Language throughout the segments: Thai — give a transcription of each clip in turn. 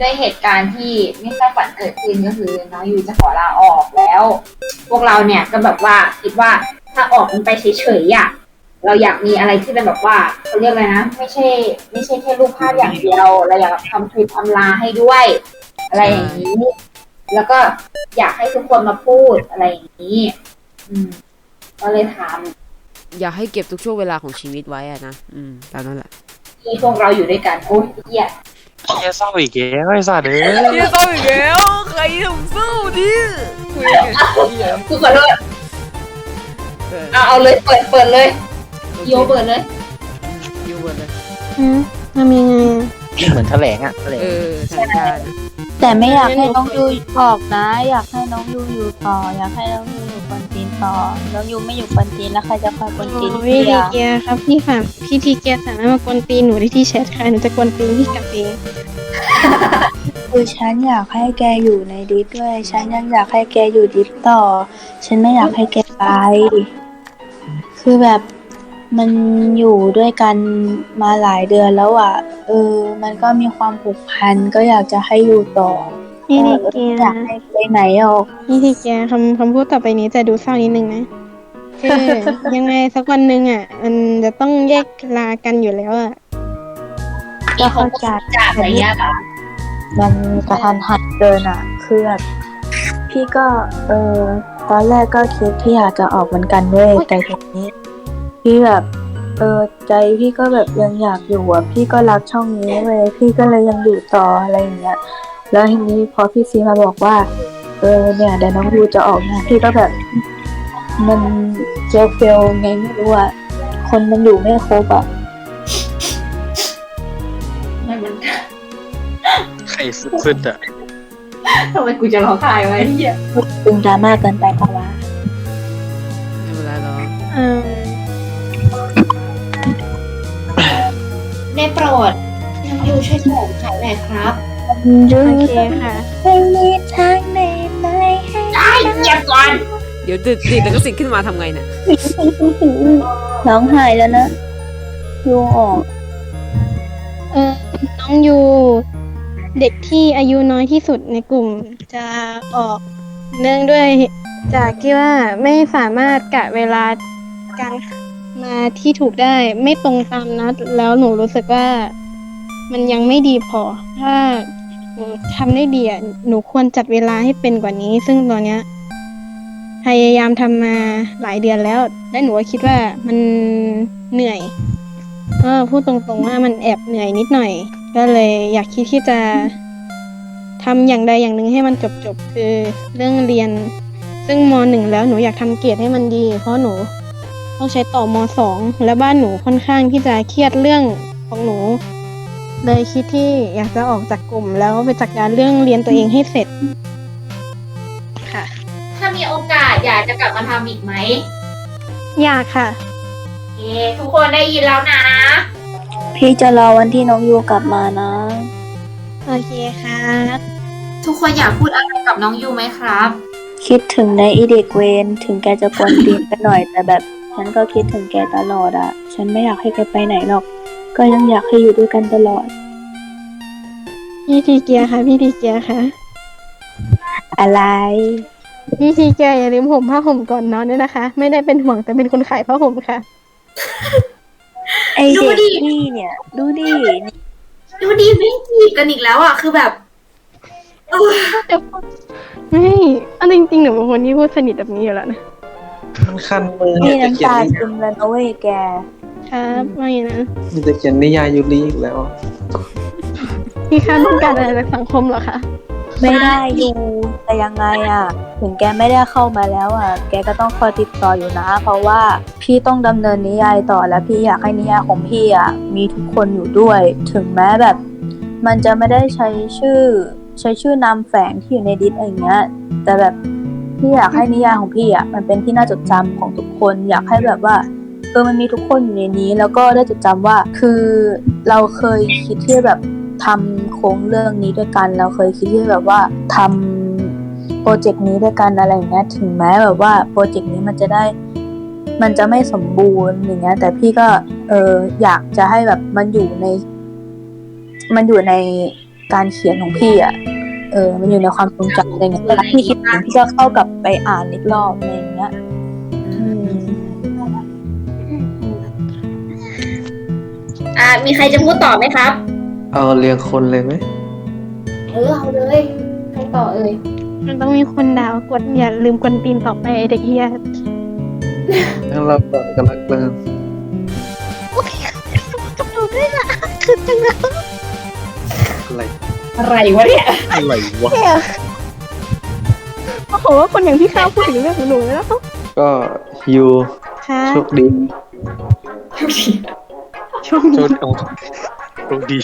ด้วยเหตุการณ์ที่ไม่คาดฝันเกิดขึ้นก็คือน้องยูจะขอลาออกแล้ว พวกเราเนี่ยก็แบบว่าคิดว่าถ้าออกมันไปเฉยๆอะเราอยากมีอะไรที่เป็นแบบว่าเขาเรียกอะไรนะ ไม่ใช่ ไม่ใช่แค่รูปภาพอย่างเดียวเราอยากทำคลิปอำลาให้ด้วย อะไรอย่างนี้ แล้วก็อยากให้ทุกคนมาพูดอะไรอย่างนี้ อืม ก็เลยถามอยากให้เก็บทุกช่วงเวลาของชีวิตไว้อะนะ อืม ตามนั้นแหละที่พวกเราอยู่ด้วยกัน โอ้ยเหี้ย เฮียเศร้าอีกแล้วไอ้สัตว์เอ้ยเฮียเศร้าอีกแล้วใครทำเศร้าดิคุยกันเฮียกูขอโทษเออเอาเอาเลยเปิดเปิดเลยโอเคโยเปิดเลยยูเบิดเลยอืมทำยังไงเหมือนแถลงอะแถลงเออทางการแต่ไม่อยากให้น้องยูออกนะ อยากให้น้องยูอยู่ต่อ อยากให้น้องยูอยู่ควน ตีนต่อน้องยูไม่อยู่ควนตีนแล้วใครจะคอยควนตีนโอ้ยพี่ดีอะเกียร์ครับพี่ค่ะพี่ทีเกียร์สามารถมากวนตีนหนูได้ที่แชทค่ะหนูจะกวนตีนพี่กลับเองคือฉันอยากให้แกอยู่ในดิสด้วย ฉันยังอยากให้แกอยู่ดิสต่อ ฉันไม่อยากให้แกไป คือแบบมันอยู่ด้วยกันมาหลายเดือนแล้วอะ เออ มันก็มีความผูกพันก็อยากจะให้อยู่ต่อ พี่ทีเออเกียอยากร์ให้ไปไหนออกพี่ทีเกียร์คำคำพูดต่อไปนี้จะดูเศร้านิดนึงนะคือยังไงสักวันหนึ่งอะ มันจะต้องแยกลากันอยู่แล้วอะก็เข้าใจจากอะไรเงี้ยเหรอมันกระทันหันเกินอะ คือแบบพี่ก็ เออตอนแรกก็คิดที่อยากจะออกเหมือนกันเว้ยแต่ทีนี้ พี่แบบ เออใจพี่ก็แบบยังอยากอยู่อะ พี่ก็รักช่องนี้เว้ยพี่ก็เลยยังอยู่ต่ออะไรอย่างเงี้ย แล้วทีนี้พอพี่ซีมาบอกว่า เออเนี่ยเดี๋ยวน้องยูจะออกนะพี่ก็แบบ มันเจอเฟลไงไม่รู้อะคนมันอยู่ไม่ครบอะมันมันใครสุดๆอะทำไมกูจะร้องไห้วะเหี้ยตึงดราม่าเกินไปปะวะไม่เป็นไรหรอกเออได้โปรดน้องยูช่วยผมขายหน่อยครับยู โอเคค่ะ ไม่มีทางไหนไหนให้ได้เงียบก่อนเดี๋ยวติดติดแล้วก็สิ่งขึ้นมาทำไงเนี่ยร้องไห้แล้วนะยูออก เออน้องยูเด็กที่อายุน้อยที่สุดในกลุ่มจะออก เนื่องด้วยจากที่ว่าไม่สามารถกะเวลาการมาที่ถูกได้ ไม่ตรงตามนัด แล้วหนูรู้สึกว่า มันยังไม่ดีพอ ถ้า หนูทำได้ดีอะ หนูควรจัดเวลาให้เป็นกว่านี้ ซึ่งตอนเนี้ย พยายามทำมาหลายเดือนแล้ว และหนูก็คิดว่ามันเหนื่อยก็พูดตรงๆว่ามันแอบเหนื่อยนิดหน่อย ก็เลยอยากคิดที่จะทำอย่างใดอย่างหนึ่งให้มันจบๆคือเรื่องเรียน ซึ่งมหนึ่งแล้วหนูอยากทำเกรดให้มันดี เพราะหนูต้องใช้ต่อมสองและบ้านหนูค่อนข้างที่จะเครียดเรื่องของหนู เลยคิดที่อยากจะออกจากกลุ่มแล้วไปจัดการเรื่องเรียนตัวเองให้เสร็จ ค่ะ ถ้ามีโอกาสอยากจะกลับมาทำอีกไหมอยากค่ะเย้ทุกคนได้ยินแล้วนะ พี่จะรอวันที่น้องยูกลับมานะ โอเคค่ะ ทุกคนอยากพูดอะไรกับน้องยูไหมครับ คิดถึงในอีเด็กเวนถึงแกจะกวนตีนไปหน่อยแต่แบบ ฉันก็คิดถึงแกตลอดอะฉันไม่อยากให้แกไปไหนหรอก ก็ยังอยากให้อยู่ด้วยกันตลอด พี่ทีเกียร์ค่ะ พี่ทีเกียร์ค่ะ อะไร พี่ทีเกียร์อย่าลืมห่มผ้าห่มก่อนนอนด้วยนะคะ ไม่ได้เป็นห่วงแต่เป็นคนขายผ้าห่มค่ะ ไอดูเด็กดินี่เนี่ย ดูดิ ดูดีไม่จีบกันอีกแล้วอะ คือแบบเออไม่อันจริงๆหนูเป็นคนที่พูดสนิทแบบนี้อยู่แล้วนะมันคันมือนี่จะเขียน้ำตานนิซึมแล้วนะเว้ยแก ครับไม่นะมันจะเขียนนิยายยูริอีกแล้ว พี่ค้าต้องการอะไรจากสังคมเหรอคะไม่ได้อยู่แต่ยังไงอะ ถึงแกไม่ได้เข้ามาแล้วอะ แกก็ต้องคอยติดต่ออยู่นะ เพราะว่าพี่ต้องดำเนินนิยายต่อแล้วพี่อยากให้นิยายของพี่อะมีทุกคนอยู่ด้วย ถึงแม้แบบ มันจะไม่ได้ใช้ชื่อ ใช้ชื่อนามแฝงที่อยู่ในดิสอะไรเงี้ย แต่แบบพี่อยากให้นิยายของพี่อะมันเป็นที่น่าจดจำของทุกคนอยากให้แบบว่า เออมันมีทุกคนอยู่ในนี้ แล้วก็ได้จดจำว่าคือเราเคยคิดที่แบบทำโครงเรื่องนี้ด้วยกัน เราเคยคิดที่แบบว่าทำโปรเจกต์นี้ด้วยกันอะไรอย่างเงี้ยถึงแม้แบบว่าโปรเจกต์นี้มันจะได้มันจะไม่สมบูรณ์อย่างเงี้ย แต่พี่ก็เอออยากจะให้แบบมันอยู่ใน มันอยู่ในการเขียนของพี่อะเออ มันอยู่ในความทรงจำอะไรเงี้ยเวลาพี่คิดถึงพี่ก็เข้ากลับไปอ่านอีกรอบอะไรอย่างเงี้ย อ่ามีใครจะพูดต่อไหมครับ เอาเรียงคนเลยไหมเออเอาเลยใครต่อเอ่ยมันต้องมีคนด่าว่ากดอย่าลืมกวนตีนต่อไปเด็กเฮียงั้นเราต่อกันละเริ่มโอ้ยกับหนูด้วยนะคือจังเลยอะไรอะไรวะเนี่ยอะไรวะโอ้โหว่าคนอย่างพี่ข้าวพูดถึงเรื่องของหนูแล้วก็ยูค่ะ โชคดี ช่วงโชนี้คดี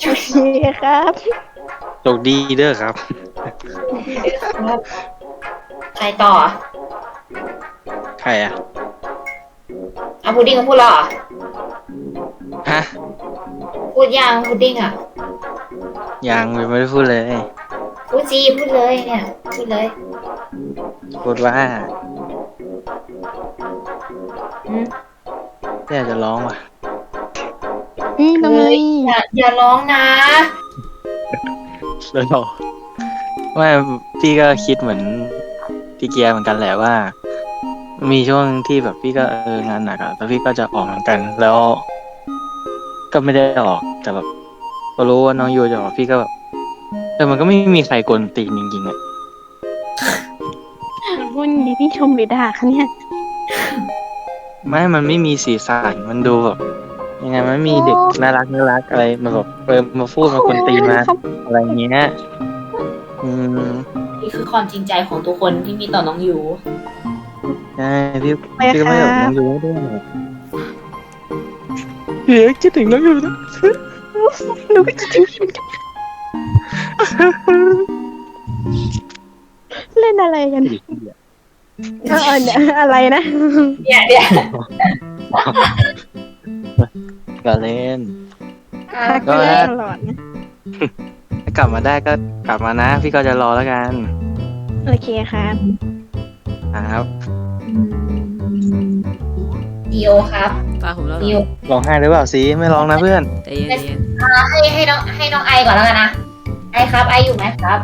โชคดีโอเคครับโชคดีเด้อครับใครต่อ ใครอะเอาพุดดิ้งกับพูดเหรอฮะพูดยังพุดดิ้งอะยังไม่ได้พูดเลย พูดจีพูดเลยเนี่ย พูดเลย พูดว่าอืม เนี่ยจะร้องว่ะ อืมทำไมอย่าอย่าร้องนะ แล้วเราว่าพี่ก็คิดเหมือนพี่เกียร์เหมือนกันแหละว่า มีช่วงที่แบบพี่ก็เอองานหนักอะแล้วพี่ก็จะออกเหมือนกัน แล้ว ก็ไม่ได้ออกแต่แบบพอรู้ว่าน้องยูจะออกพี่ก็แบบแต่มันก็ไม่มีใครกวนตีนจริงๆอะพูดอย่างนี้พี่ชมหรือด่าคะเนี่ย ไม่ มันไม่มีสีสันมันดูแบบ ยังไงมันไม่มีเด็กน่ารักน่ารักอะไรมาแบบเออมาพูดมากวนตีนมาอะไรอย่างเงี้ยอืมนี่คือความจริงใจของทุกคนที่มีต่อน้องยูใช่พี่ไปพี่ก็คไม่รัแบบน้บองยูด้วยเฮ้ยคิดถึงน้องยูนะหนูก็คิดถึงเหมือนกันเล่นอะไรกันเออเนี่ยอะไรนะ เนี่ยเนี่ย ก็เล่นทักก็เล่นตลอดนะถ้ากลับมาได้ก็กลับมานะ พี่ก็จะรอแล้วกันโอเคครับครับดีโอครับตาผมแล้วเหรดีอโอร้องไห้หรือเปล่าซีไม่ร้องนะเพื่อน ใจเย็นใจเย็นให้ให้น้องให้น้องไอก่อนแล้วกันนะ ไอครับไออยู่ไหมครับ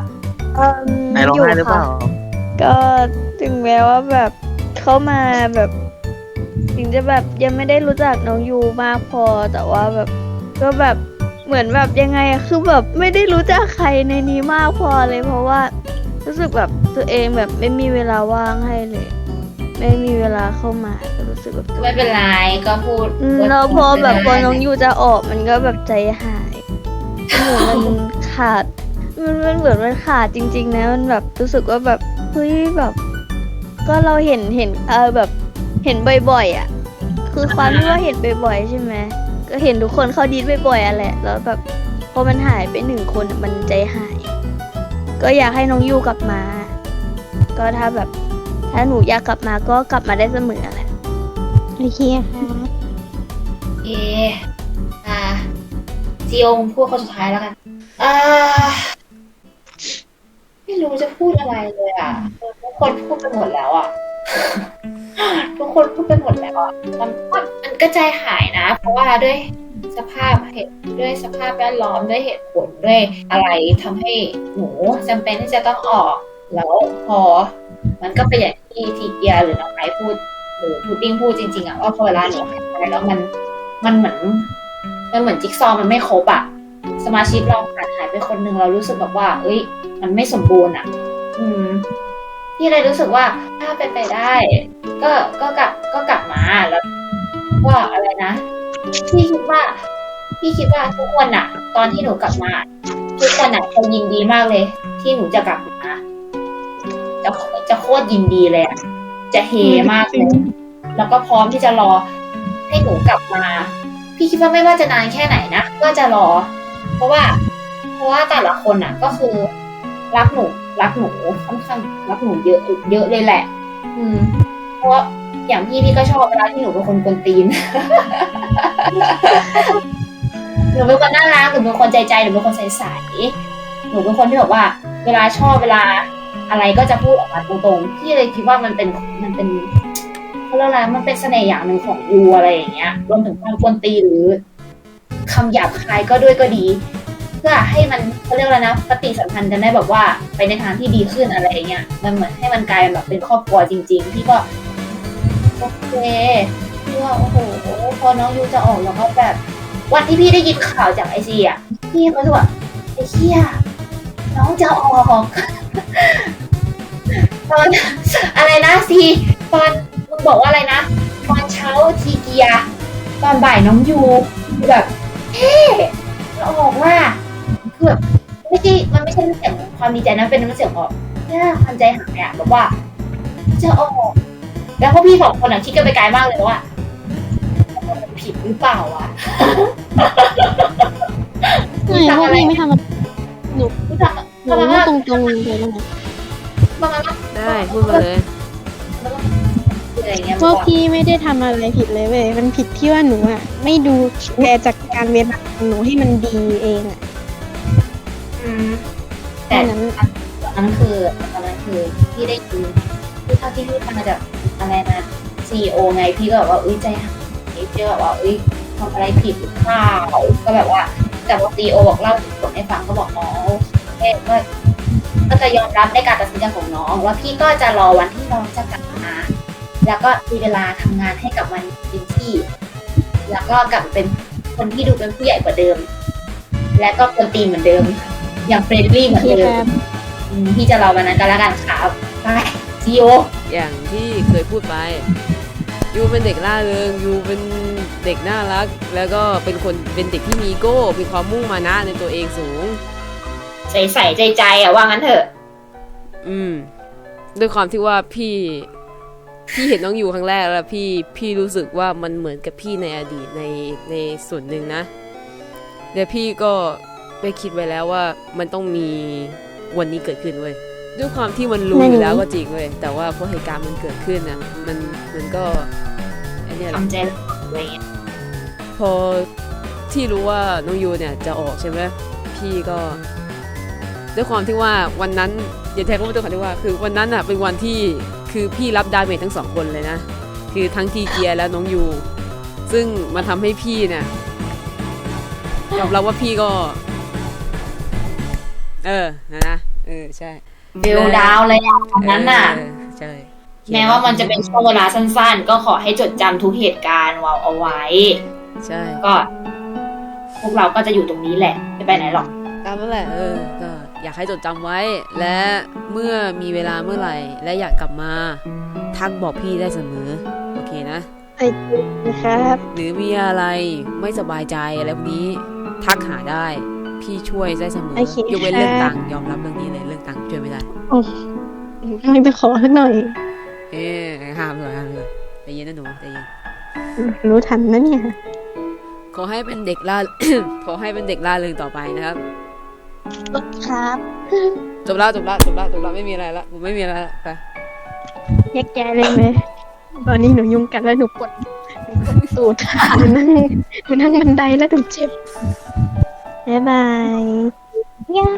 ไอ้ร้องไห้หรือเปล่า ก็ถึงแม้ว่าแบบเข้ามาแบบ ถึงจะแบบยังไม่ได้รู้จักน้องยูมากพอ แต่ว่าแบบก็แบบเหมือนแบบยังไงอะคือแบบไม่ได้รู้จักใครในนี้มากพอเลย เพราะว่ารู้สึกแบบตัวเองแบบไม่มีเวลาว่างให้เลย ไม่มีเวลาเข้ามาก็รู้สึกแบบตัวไม่เป็นไรก็พูดอืมแล้วพอแบบพอน้องยูจะออกมันก็แบบใจหายเหมือนมันขาดมันมันเหมือนมันขาดจริง ๆ นะมันแบบรู้สึกว่าแบบเฮ้ยแบบ ก็เราเห็นเห็นเออแบบ เห็นบ่อยๆอะ คือความที่ว่าเห็นบ่อยๆใช่ไหมก็เห็นทุกคนเข้าดีดบ่อยๆอะแหละ แล้วแบบพอมันหายไปหนึ่งคนอะมันใจหาย ก็อยากให้น้องยูกลับมา ก็ถ้าแบบ ถ้าหนูอยากกลับมาก็กลับมาได้เสมอแหละโอเคครับเออ่าจีโอพูดคนสุดท้ายแล้วกันอ่าไม่รู้จะพูดอะไรเลยอะเออทุกคนพูดไปหมดแล้วอะ ทุกคนพูดไปหมดแล้วอะมันก็มันก็ใจหายนะ เพราะว่าด้วยสภาพเหตุด้วยสภาพแวดล้อมด้วยเหตุผลด้วยอะไรทำให้หนูจำเป็นที่จะต้องออก แล้วพอ มันก็เป็นอย่างที่ทีเกียหรือน้องไอพูด หรือพุดดิ้งพูดจริงๆอะว่าพอเวลาหนูหายไปแล้วมันมันเหมือนมันเหมือนจิ๊กซอว์มันไม่ครบอะสมาชิกเราขาดหายไปคนหนึ่งเรารู้สึกแบบว่า เอ้ย มันไม่สมบูรณ์อะอืม พี่เลยรู้สึกว่าถ้าเป็นไปได้ ก็ก็กลับก็กลับมาแล้วก็อะไรนะพี่คิดว่า พี่คิดว่าทุกคนอะตอนที่หนูกลับมา ทุกคนอะจะยินดีมากเลย ที่หนูจะกลับมาจะจะโคตรยินดีเลยอะจะเฮมากเลยแล้วก็พร้อมที่จะรอให้หนูกลับมา พี่คิดว่าไม่ว่าจะนานแค่ไหนนะก็จะรอ เพราะว่า เพราะว่าแต่ละคนอะก็คือรักหนูรักหนูค่อนข้างรักหนูเยอะเยอะเลยแหละ อืม เพราะอย่างพี่พี่ก็ชอบเวลาที่หนูเป็นคนกวนตีน หนูเป็นคนน่ารักหนูเป็นคนใจใจหนูเป็นคนใสๆหนูเป็นคนที่แบบว่า เวลาชอบเวลาอะไรก็จะพูดออกมาตรงๆ พี่เลยคิดว่ามันเป็นมันเป็นเขาเรียกอะไรมันเป็นเสน่ห์อย่างหนึ่งของยูอะไรอย่างเงี้ย รวมถึงความกวนตีหรือคำหยาบคายก็ด้วยก็ดี เพื่อให้มันเขาเรียกอะไรนะปฏิสัมพันธ์กันได้แบบว่าไปในทางที่ดีขึ้นอะไรอย่างเงี้ย มันเหมือนให้มันกลายเป็นแบบเป็นครอบครัวจริงๆพี่ก็ โอเคพี่ว่าโอ้โห พอน้องยูจะออกแล้วก็แบบ วันที่พี่ได้ยินข่าวจากไอซีอะ พี่เขาจะแบบไอ้เหี้ยน้องจะออกตอนอะไรนะซีตอนมึงบอกว่าอะไรนะตอนเช้าทีเกีย ตอนบ่ายน้องยูแบบเฮ้จะออกว่าคือแบบไม่ใช่มันไม่ใช่เสียงความดีใจนะเป็นน้ำเสียงของเนี่ยความใจหายอะแบบว่าจะออก แล้วพวกพี่สองคนอะคิดกันไปไกลมากเลยว่ามันผิดหรือเปล่าวะไม่พวกพี่ไม่ทำอะไรรู้จักหนูพูดตรงๆเลยนะประมาณว่าได้พูดมาเลยอะไรอย่างเงี้ยพวกพี่ไม่ได้ทำอะไรผิดเลยเว้ย มันผิดที่ว่าหนูอะ ไม่ดูแลจากการเวลาของหนูให้มันดีเองอะอืมแค่แต่นั้นตอนนั้นคือตอนนั้นคือพี่ได้ยินที่เท่าที่พี่ฟังมาจาก อะไรนะซีโอไงพี่ก็แบบว่าเอ้ยใจหายพี่ก็แบบว่าเอ้ยทำอะไรผิดหรือเปล่าก็แบบว่าแต่พอซีโอบอกเล่าผลให้ฟังก็บอกอ๋อโอเคก็ก็จะยอมรับในการตัดสินใจของน้อง ว่าพี่ก็จะรอวันที่น้องจะกลับมา แล้วก็มีเวลาทำงานให้กับมันเต็มที่ แล้วก็กลับมาเป็นคนที่ดูเป็นผู้ใหญ่กว่าเดิม และก็คนตีนเหมือนเดิม อย่างเฟรนลี่เหมือนพี่เดิคมรับอืมพี่จะรอวันนั้นกันแล้วกันครับไป ซีโออย่างที่เคยพูดไปยูเป็นเด็กล่าเริงยูเป็นเด็กน่ารัก แล้วก็เป็นคนเป็นเด็กที่มีโก้มีความมุ่งมานะในตัวเองสูง ใส่ใส่ใจใจๆอะว่างั้นเถอะ อืม ด้วยความที่ว่าพี่ พี่เห็นน้องอยู่ครั้งแรกแล้วพี่พี่รู้สึกว่ามันเหมือนกับพี่ในอดีตในในส่วนหนึ่งนะเดี๋ยวพี่ก็ได้คิดไว้แล้วว่ามันต้องมีวันนี้เกิดขึ้นเว้ย ด้วยความที่มันรู้อยู่แล้วก็จริงเว้ยแต่ว่าพอเหตุการณ์มันเกิดขึ้นนะมันมันก็ไอเนี่ยแหละทำใจอะไรเงี้ยพอที่รู้ว่าน้องยูเนี่ยจะออกใช่ไหมพี่ก็ ด้วยความที่ว่าวันนั้นอย่าแทนว่าด้วยความที่ว่า คือวันนั้นอะเป็นวันที่คือพี่รับดาเมจทั้งสองคนเลยนะ คือทั้งทีเกียร์และน้องยู ซึ่งมันทำให้พี่เนี่ยยอมรับว่าพี่ก็ เออนะนะเออ ใช่ เบลดาวน์เลยอะตอนนั้นน่ะเออใช่แม้ว่ามันจะเป็นช่วงเวลาสั้นๆ ก็ขอให้จดจำทุกเหตุการณ์ไว้เอาไว้ ใช่ก็ พวกเราก็จะอยู่ตรงนี้แหละ ไม่ไปไหนหรอก ตามนั่นแหละเออก็อยากให้จดจำไว้ และเมื่อมีเวลาเมื่อไหร่ และอยากกลับมา ทักบอกพี่ได้เสมอ โอเคนะ ไอ้ครับ หรือมีอะไรไม่สบายใจอะไรพวกนี้ ทักหาได้ พี่ช่วยได้เสมอ โอเคยกเว้นเรื่องค่ะ ตังค์ยอมรับเรื่องนี้เลยเรื่องตังค์ช่วยไม่ได้ไม่ไปขอสักหน่อย เอ๊ห้ามเลยห้ามเลยใจเย็นนะหนูใจเย็น รู้ทันนะเนี่ย ขอให้เป็นเด็กล่า ขอให้เป็นเด็กล่าเริงต่อไปนะครับ ครับ จบแล้วจบแล้วจบแล้วจบแล้วไม่มีอะไรละผมไม่มีอะไรละไปแยกแยะเลยไหมตอนนี้หนูยุ่งกันแล้วหนูปวดหนูปวดตูดหนูนั่งหนูนั่งบันไดแล้วหนูเจ็บบ๊ายบายยา